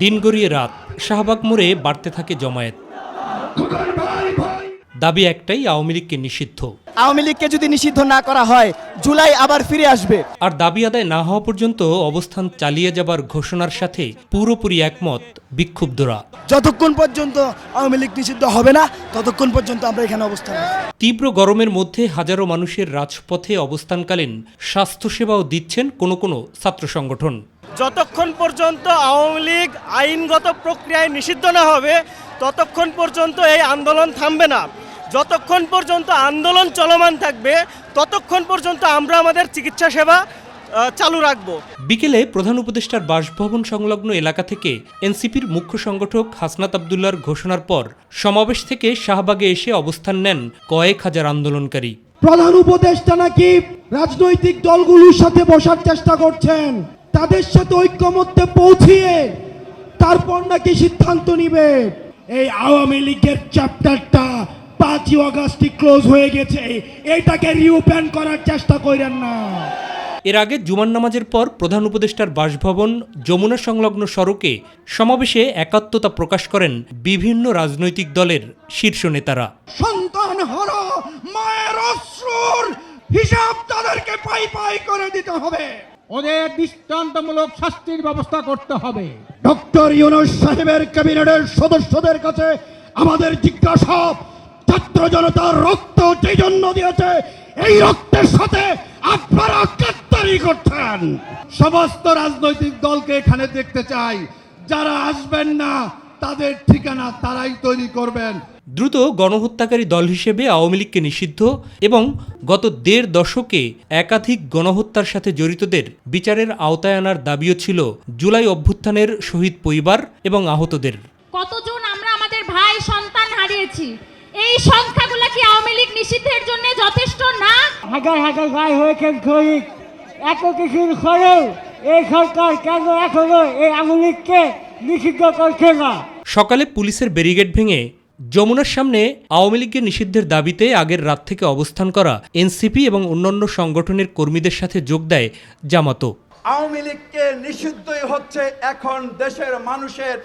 দিন গড়িয়ে রাত শাহবাগ মোড়ে বাড়তে থাকে জমায়েত। দাবি একটাই আওয়ামী লীগকে নিষিদ্ধ। আওয়ামী লীগকে যদি নিষিদ্ধ না করা হয় জুলাই আবার ফিরে আসবে। আর দাবি আদায় না হওয়া পর্যন্ত অবস্থান চালিয়ে যাবার ঘোষণার সাথে পুরোপুরি একমত বিক্ষুব্ধরা। যতক্ষণ পর্যন্ত আওয়ামী লীগ নিষিদ্ধ হবে না ততক্ষণ পর্যন্ত আমরা এখানে অবস্থান তীব্র গরমের মধ্যে হাজারো মানুষের রাজপথে অবস্থানকালীন স্বাস্থ্যসেবাও দিচ্ছেন কোনো কোনো ছাত্র সংগঠন। যতক্ষণ পর্যন্ত আওয়ামী লীগ আইনগত প্রক্রিয়ায় নিষিদ্ধ না হবে ততক্ষণ পর্যন্ত এই আন্দোলন থামবে না। যতক্ষণ পর্যন্ত আন্দোলন চলমান থাকবে ততক্ষণ পর্যন্ত আমরা আমাদের চিকিৎসা সেবা চালু রাখব। বিকেলে প্রধান উপদেষ্টার বাসভবন সংলগ্ন এলাকা থেকে এনসিপির মুখ্য সংগঠক হাসনাত আবদুল্লার ঘোষণার পর সমাবেশ থেকে শাহবাগে এসে অবস্থান নেন কয়েক হাজার আন্দোলনকারী। প্রধান উপদেষ্টা নাকি রাজনৈতিক দলগুলোর সাথে বসার চেষ্টা করছেন? তাদের সাথে ঐক্যমত্যে পৌঁছিয়ে তারপর নাকি সিদ্ধান্ত নিবে? এই আওয়ামী লীগের চ্যাপ্টারটা পাঁচই অগাস্টই ক্লোজ হয়ে গেছে। এটাকে রিওপেন করার চেষ্টা করেন না। এর আগে জুমার নামাজের পর প্রধান উপদেষ্টার বাসভবন যমুনা সংলগ্ন সড়কে সমাবেশে একাত্মতা প্রকাশ করেন বিভিন্ন রাজনৈতিক দলের শীর্ষ নেতারা। সন্তান হারা মায়ের অশ্রুর হিসাব তাদেরকে পাই পাই করে দিতে হবে। ওদের দৃষ্টান্তমূলক শাস্তির ব্যবস্থা করতে হবে। ডক্টর ইউনুস সাহেবের ক্যাবিনেটের সদস্যদের কাছে আমাদের জিজ্ঞাসা। ছাত্র জনতার রক্ত যে জন্য দিয়েছে এই রক্তের সাথে আপনারা কাত্তারি করছেন। সমস্ত রাজনৈতিক দলকে এখানে দেখতে চাই। যারা আসবেন না তাদের ঠিকানা তারাই তৈরি করবেন। দ্রুত গণহত্যাকারী দল হিসেবে আওয়ামী লীগকে নিষিদ্ধ এবং গত দেড় দশকে একাধিক গণহত্যার সাথে জড়িতদের বিচারের আওতায় আনার দাবিও ছিল জুলাই অভ্যুত্থানের শহীদ পরিবার এবং আহতদের। কতজন আমরা আমাদের ভাই সন্তান হারিয়েছি? এই সংখ্যাগুলো কি আওয়ামী লীগ নিষিদ্ধের জন্য যথেষ্ট না? হাজার হাজার গায়ে হয়েছেন শহীদ এত কিছুর পরেও এই সরকার কেন এখনও এই আঙুলিককে নিষিদ্ধ করছে না? সকালে পুলিশের ব্যারিগেড ভেঙে যমুনার সামনে আওয়ামী লীগের নিষিদ্ধের দাবিতে আগের রাত থেকে অবস্থান করা এনসিপি এবং অন্যান্য সংগঠনের কর্মীদের সাথে যোগ দেয় জামাতো আওয়ামী লীগকে নিষিদ্ধই হচ্ছে এখন দেশের মানুষের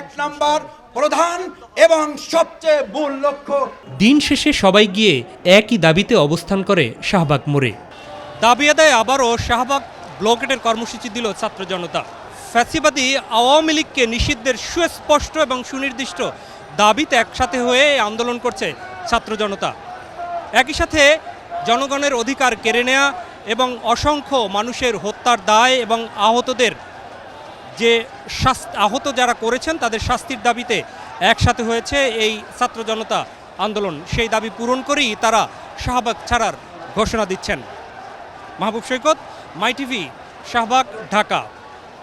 এক নাম্বার প্রধান এবং সবচেয়ে মূল লক্ষ্য। দিন শেষে সবাই গিয়ে একই দাবিতে অবস্থান করে শাহবাগ মোড়ে। দাবি আদায় আবারও শাহবাগ ব্লকেটের কর্মসূচি দিল ছাত্র জনতা। ফ্যাসিবাদী আওয়ামী লীগকে নিষিদ্ধের সুস্পষ্ট এবং সুনির্দিষ্ট দাবিতে একসাথে হয়ে আন্দোলন করছে ছাত্র জনতা। একই সাথে জনগণের অধিকার কেড়ে নেয়া এবং অসংখ্য মানুষের হত্যার দায় এবং আহতদের যে আহত যারা করেছেন তাদের শাস্তির দাবিতে একসাথে হয়েছে এই ছাত্র জনতা আন্দোলন। সেই দাবি পূরণ করেই তারা শাহবাগ ছাড়ার ঘোষণা দিচ্ছেন। Mahbub Saikat, my TV, Shahbagh, Dhaka.